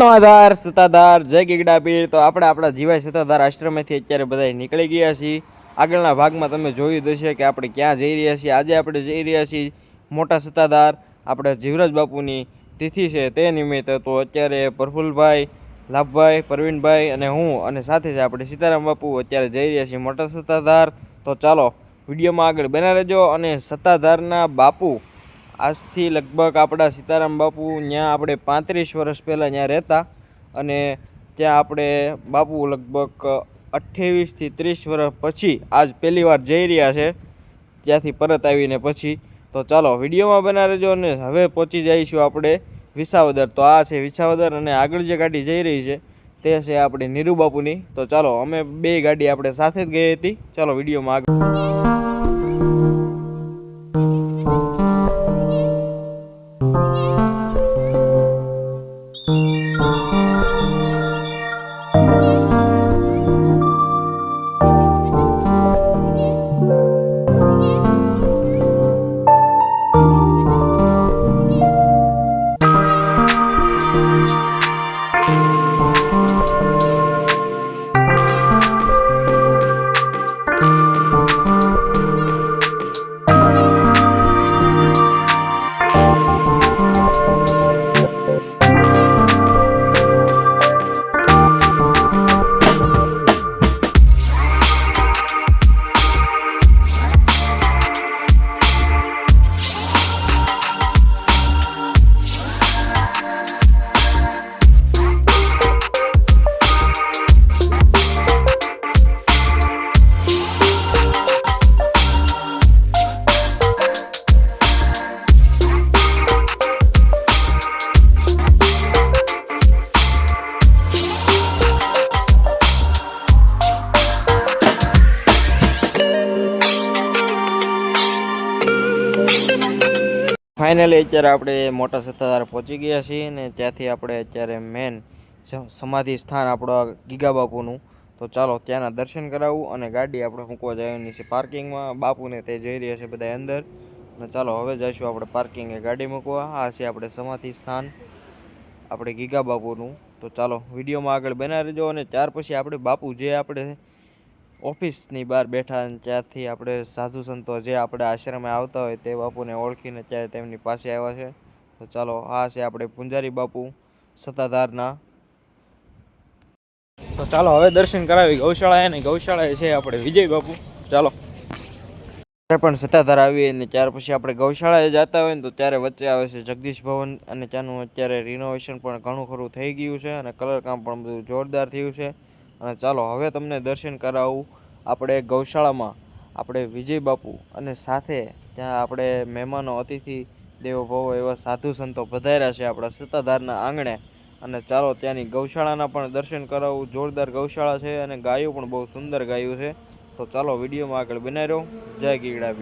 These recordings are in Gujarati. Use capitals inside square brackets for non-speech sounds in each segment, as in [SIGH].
મોતનો આધાર, સત્તાધાર, જય ગીગડા પીર તો આપણે આપણા જીવાય સત્તાધાર આશ્રમેથી અત્યારે બધા નીકળી ગયા છીએ. આગળના ભાગમાં તમે જોયું હશે કે આપણે ક્યાં જઈ રહ્યા છીએ. આજે આપણે જઈ રહ્યા છીએ મોટા સત્તાધાર, આપણે જીવરાજ બાપુની તિથિ છે તે નિમિત્તે. તો અત્યારે પ્રફુલભાઈ, લાભભાઈ પ્રવીણભાઈ અને હું અને સાથે જ આપણે સીતારામ બાપુ અત્યારે જઈ રહ્યા છીએ મોટા સત્તાધાર. તો ચાલો વિડીયોમાં આગળ બના રહેજો અને સત્તાધારના બાપુ આજથી લગભગ આપણા સીતારામ બાપુ ત્યાં આપણે પાંત્રીસ વર્ષ પહેલાં ત્યાં રહેતા અને ત્યાં આપણે બાપુ લગભગ અઠ્ઠાવીસથી ત્રીસ વર્ષ પછી આજ પહેલી વાર જઈ રહ્યા છે. ત્યાંથી પરત આવીને પછી. તો ચાલો, વિડીયોમાં બના રહેજો અને હવે પહોંચી જઈશું આપણે વિસાવદર. તો આ છે વિસાવદર અને આગળ જે ગાડી જઈ રહી છે તે છે આપણે નીરુબાપુની. તો ચાલો, અમે બે ગાડી આપણે સાથે જ ગઈ હતી. ચાલો, વિડીયોમાં આગળ. ફાઇનલી અત્યારે આપણે મોટા સત્તાધાર પહોંચી ગયા છીએ અને ત્યાંથી આપણે અત્યારે મેન સમાધિ સ્થાન આપણા ગીગા બાપુનું તો ચાલો ત્યાંના દર્શન કરાવવું અને ગાડી આપણે મૂકવા જવાની છે પાર્કિંગમાં. બાપુને તે જઈ રહ્યા છે બધા અંદર. અને ચાલો હવે જઈશું આપણે પાર્કિંગે ગાડી મૂકવા. આ છે આપણે સમાધિ સ્થાન આપણે ગીગા બાપુનું તો ચાલો વિડીયોમાં આગળ બનાવી રહેજો અને ત્યાર પછી આપણે બાપુ જે આપણે ઓફિસની બહાર બેઠા ત્યાંથી આપણે સાધુ સંતો જે આપણે આશ્રમે આવતા હોય તે બાપુને ઓળખીને ત્યારે તેમની પાસે આવ્યા છે. તો ચાલો, આ છે આપણે પુંજારી બાપુ સત્તાધારના. તો ચાલો, હવે દર્શન કરાવી. ગૌશાળા અને ગૌશાળા છે આપણે વિજય બાપુ. ચાલો. ત્યારે પણ સત્તાધાર આવીએ અને ત્યાર પછી આપણે ગૌશાળાએ જતા હોય ને તો ત્યારે વચ્ચે આવે છે જગદીશ ભવન અને ત્યાંનું અત્યારે રિનોવેશન પણ ઘણું ખરું થઈ ગયું છે અને કલર કામ પણ બધું જોરદાર થયું છે. અને ચાલો હવે તમને દર્શન કરાવું આપણે ગૌશાળામાં, આપણે વિજય બાપુ અને સાથે ત્યાં આપણે મહેમાનો, અતિથિ, દેવો, ભવો એવા સાધુ સંતો પધાર્યા છે આપણા સત્તાધારના આંગણે. અને ચાલો ત્યાંની ગૌશાળાના પણ દર્શન કરાવવું જોરદાર ગૌશાળા છે અને ગાયો પણ બહુ સુંદર ગાયું છે. તો ચાલો વિડીયોમાં આગળ બનાવી રહ્યો. જય ગીગડા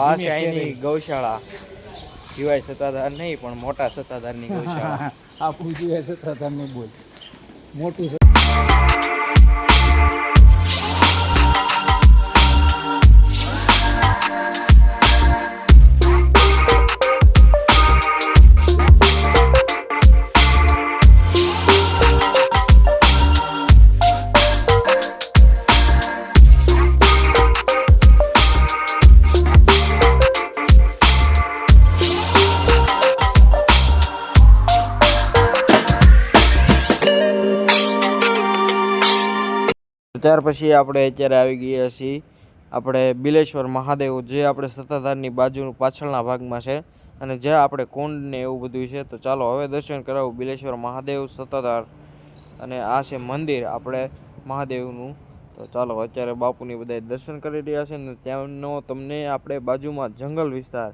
આ છે અહીંની ગૌશાળા. સિવાય સત્તાધાર નહીં પણ મોટા સત્તાધારની ગૌશાળા. [LAUGHS] આપણું જીવાય સત્તાધાર નહીં બોલ. મોટું ત્યાર પછી આપણે અત્યારે આવી ગયા છીએ. આપણે બિલેશ્વર મહાદેવ, જે આપણે સત્તાધારની બાજુ પાછળના ભાગમાં છે અને જ્યાં આપણે કુંડ ને એવું બધું છે. તો ચાલો હવે દર્શન કરાવું બિલેશ્વર મહાદેવ સત્તાધાર અને આ છે મંદિર આપણે મહાદેવનું. તો ચાલો અત્યારે બાપુની બધા દર્શન કરી રહ્યા છે ને ત્યાંનો તમને આપણે બાજુમાં જંગલ વિસ્તાર.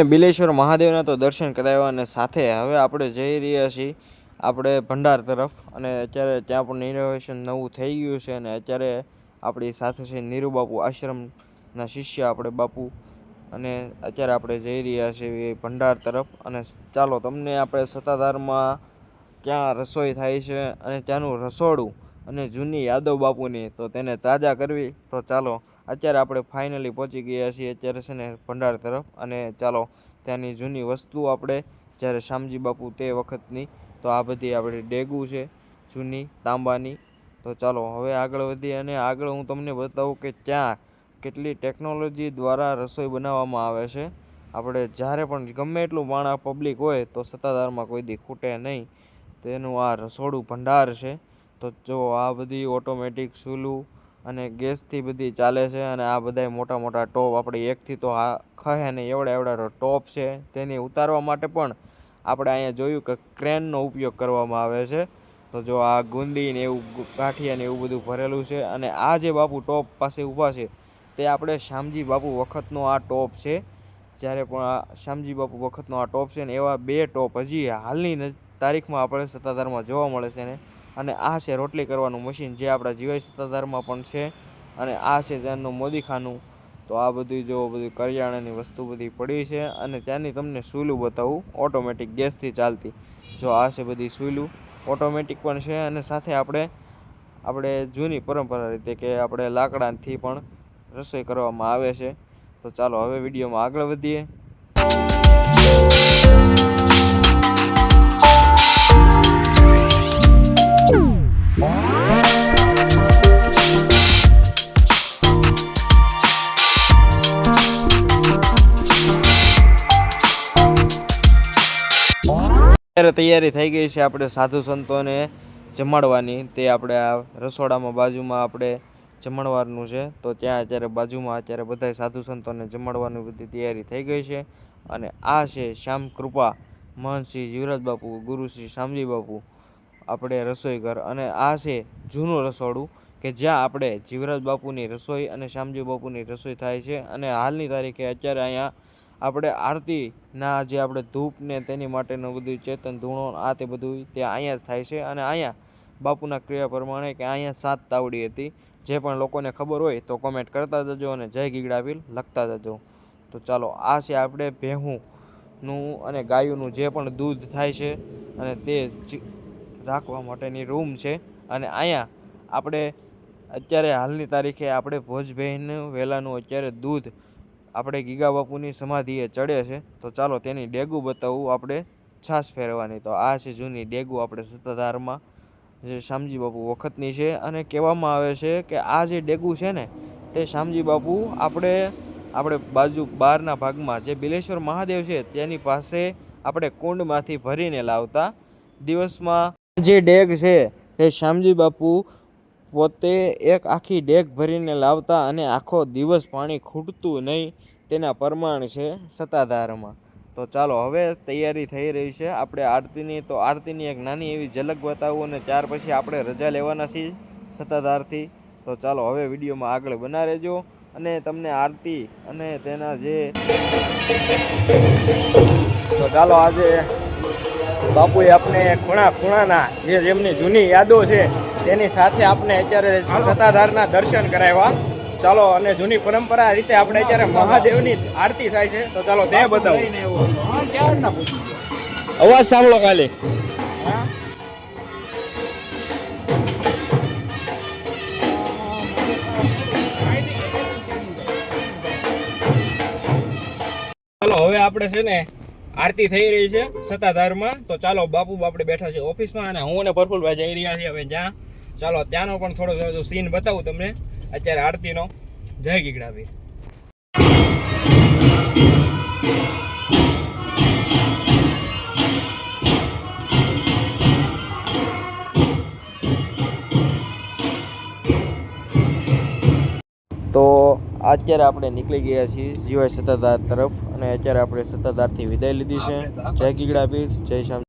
અમને બિલેશ્વર મહાદેવના તો દર્શન કરાવ્યા અને સાથે હવે આપણે જઈ રહ્યા છીએ આપણે ભંડાર તરફ. અને અત્યારે ત્યાં પણ ઇનોવેશન નવું થઈ ગયું છે અને અત્યારે આપણી સાથે છે નીરુબાપુ આશ્રમના શિષ્ય આપણે બાપુ. અને અત્યારે આપણે જઈ રહ્યા છીએ ભંડાર તરફ. અને ચાલો તમને આપણે સત્તાધારમાં ક્યાં રસોઈ થાય છે અને ત્યાંનું રસોડું અને જૂની યાદવ બાપુની તો તેને તાજા કરવી. તો ચાલો અત્યારે આપણે ફાઇનલી પહોંચી ગયા છીએ અત્યારે છે ને ભંડાર તરફ અને ચાલો ત્યાંની જૂની વસ્તુ આપણે જ્યારે શામજી બાપુ તે વખતની, તો આ બધી આપણી ડેગુ છે, જૂની, તાંબાની. તો ચાલો હવે આગળ વધીએ અને આગળ હું તમને બતાવું કે ત્યાં કેટલી ટેકનોલોજી દ્વારા રસોઈ બનાવવામાં આવે છે. આપણે જ્યારે પણ ગમે એટલું માણા પબ્લિક હોય, તો સત્તાધારમાં કોઈ દી ખૂટે નહીં. તેનું આ રસોડું ભંડાર છે. તો જો આ બધી ઓટોમેટિક ચૂલું અને ગેસથી બધી ચાલે છે અને આ બધાય મોટા મોટા ટોપ આપણે એકથી તો આ ખહે ને એવડા એવડા ટોપ છે. તેને ઉતારવા માટે પણ આપણે અહીંયા જોયું કે ક્રેનનો ઉપયોગ કરવામાં આવે છે. તો જો આ ગુંદી ને એવું ગાંઠિયા ને એવું બધું ભરેલું છે અને આ જે બાપુ ટોપ પાસે ઊભા છે, તે આપણે શામજી બાપુ વખતનો આ ટોપ છે. જ્યારે પણ આ શામજી બાપુ વખતનો આ ટોપ છે ને એવા બે ટોપ હજી હાલની તારીખમાં આપણે સત્તાધારમાં જોવા મળે છે ને. અને આ છે રોટલી કરવાનું મશીન જે આપણા જીવાય સત્તાધારમાં પણ છે અને આ છે ત્યાંનું મોદીખાનું તો આ બધું જો બધું કરિયાણાની વસ્તુ બધી પડી છે અને ત્યાંની તમને સૂલું બતાવું, ઓટોમેટિક ગેસથી ચાલતી. જો આ છે બધી સૂલું, ઓટોમેટિક પણ છે અને સાથે આપણે આપણે જૂની પરંપરા રીતે કે આપણે લાકડાથી પણ રસોઈ કરવામાં આવે છે. તો ચાલો હવે વિડીયોમાં આગળ વધીએ. અત્યારે તૈયારી થઈ ગઈ છે આપણે સાધુ સંતોને જમાડવાની. તે આપણે આ રસોડામાં બાજુમાં આપણે જમણવારનું છે. તો ત્યાં અત્યારે બાજુમાં અત્યારે બધા સાધુ સંતોને જમાડવાની બધી તૈયારી થઈ ગઈ છે. અને આ છે શ્યામ કૃપા મહંતશ્રી જીવરાજ બાપુ, ગુરુ શ્રી શામજી બાપુ. આપણે રસોઈ ઘર અને આ છે જૂનું રસોડું કે જ્યાં આપણે જીવરાજ બાપુની રસોઈ અને શ્યામજી બાપુની રસોઈ થાય છે અને હાલની તારીખે અત્યારે અહીંયા આપણે આરતીના જે આપણે ધૂપ ને તેની માટેનું બધું ચેતન ધૂણો આ તે બધું તે અહીંયા જ થાય છે અને અહીંયા બાપુના ક્રિયા પ્રમાણે કે અહીંયા સાત તાવડી હતી. જે પણ લોકોને ખબર હોય તો કોમેન્ટ કરતા જજો અને જય ગીગડાવીલ લખતા જજો. તો ચાલો, આ છે આપણે ભેહુંનું અને ગાયુંનું જે પણ દૂધ થાય છે અને તે રાખવા માટેની રૂમ છે. અને અહીંયા આપણે અત્યારે હાલની તારીખે આપણે ભોજબહેન વેલાનું અત્યારે દૂધ આપણે ગીગા બાપુની સમાધિએ ચડે છે. તો ચાલો તેની ડેગુ બતાવું આપણે છાશ ફેરવાની. તો આ છે જૂની ડેગુ આપણે સત્તાધારમાં જે શામજી બાપુ વખતની છે. અને કહેવામાં આવે છે કે આ જે ડેગુ છે ને, તે શામજી બાપુ આપણે આપણે બાજુ બહારના ભાગમાં જે બિલેશ્વર મહાદેવ છે તેની પાસે આપણે કુંડમાંથી ભરીને લાવતા દિવસમાં જે ડેગ છે તે શ્યામજી બાપુ પોતે એક આખી ડેગ ભરીને લાવતા અને આખો દિવસ પાણી ખૂટતું નહીં તેના પ્રમાણ છે સત્તાધારમાં. તો ચાલો હવે તૈયારી થઈ રહી છે. આપણે આરતીની, તો આરતીની એક નાની એવી ઝલક બતાવું અને ત્યાર પછી આપણે રજા લેવાના છીએ સત્તાધારથી. તો ચાલો હવે વિડીયોમાં આગળ બના રહેજો અને તમને આરતી અને તેના જે તો ચાલો આજે બાપુએ આપણે ખૂણા ખૂણાના જે જેમની જૂની યાદો છે તેની સાથે આપણે અત્યારે સત્તાધારના દર્શન કરાવ્યા. ચાલો અને જૂની પરંપરા રીતે આપણે અત્યારે મહાદેવની આરતી થાય છે તો ચાલો તે બતાવો. અવાજ સાંભળો ખાલી. ચાલો હવે આપણે છે ને આરતી થઈ રહી છે સત્તાધારમાં. તો ચાલો, બાપુ આપણે બેઠા છે ઓફિસમાં અને હું અને પ્રફુલભાઈ જઈ રહ્યા છીએ હવે જ્યાં. ચાલો, ત્યાંનો પણ થોડો સીન બતાવું તમને. અત્યારે આરતીનો. જય ગીગડાભાઈ તો અત્યારે આપણે નીકળી ગયા છીએ જીવાય સત્તાધાર તરફ અને અત્યારે આપણે સત્તાધારથી વિદાય લીધી છે. જય ગીગડા પીસ જય શ્યામ